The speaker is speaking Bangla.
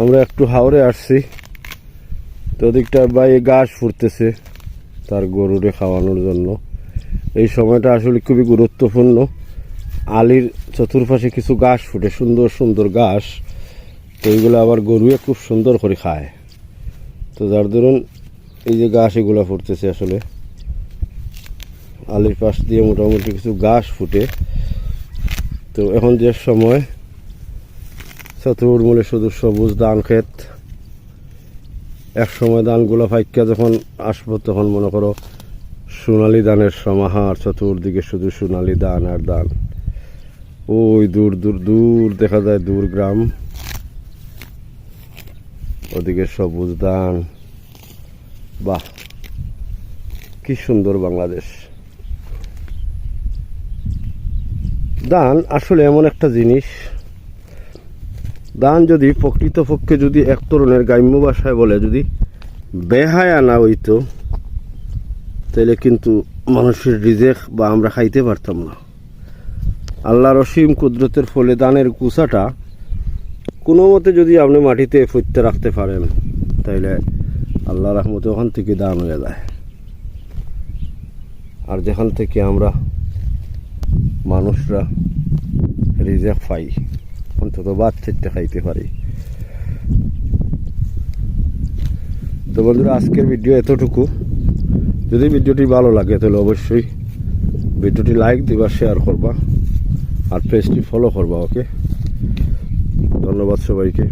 আমরা একটু হাওড়ে আসছি। তো ওদিকটা ভাই ঘাস ফুটতেছে তার গরুরে খাওয়ানোর জন্য। এই সময়টা আসলে খুবই গুরুত্বপূর্ণ। আলির চতুর্পাশে কিছু ঘাস ফুটে, সুন্দর সুন্দর ঘাস। তো এইগুলো আবার গরুয়ে খুব সুন্দর করে খায়। তো যার ধরুন এই যে ঘাস এগুলো ফুটতেছে আসলে। আলির পাশ দিয়ে মোটামুটি কিছু ঘাস ফুটে। তো এখন যে সময় চতুর্মূলে শুধু সবুজ ধান ক্ষেত। এক সময় ধানগুলো ফাইকা যখন আসব তখন মনে করো সোনালি ধানের সমাহার, চতুর্দিকে শুধু সোনালি ধান আর ধান। ওই দূর দূর দূর দেখা যায় দূর গ্রাম। ওদিকে সবুজ ধান। বাহ, কি সুন্দর বাংলাদেশ। দান আসলে এমন একটা জিনিস দান যদি প্রকৃতপক্ষে যদি এক ধরনের গ্রাম্য ভাষায় বলে, যদি বেহায়া না হইতো, তাহলে কিন্তু মানুষের রিজেক বা আমরা খাইতে পারতাম না। আল্লাহ রসিম কুদরতের ফলে দানের কুচাটা কোনো মতে যদি আপনি মাটিতে ফুটতে রাখতে পারেন তাইলে আল্লাহ রহমতে ওখান থেকে দান হয়ে যায়। আর যেখান থেকে আমরা মানুষরা রিজেক পাই। অন্তত বাচ্চাটা খাইতে পারি। তো বন্ধুরা, আজকের ভিডিও এতটুকু। যদি ভিডিওটি ভালো লাগে, তাহলে অবশ্যই ভিডিওটি লাইক দিবা, শেয়ার করবা, আর পেজটি ফলো করবা, ওকে? ধন্যবাদ সবাইকে।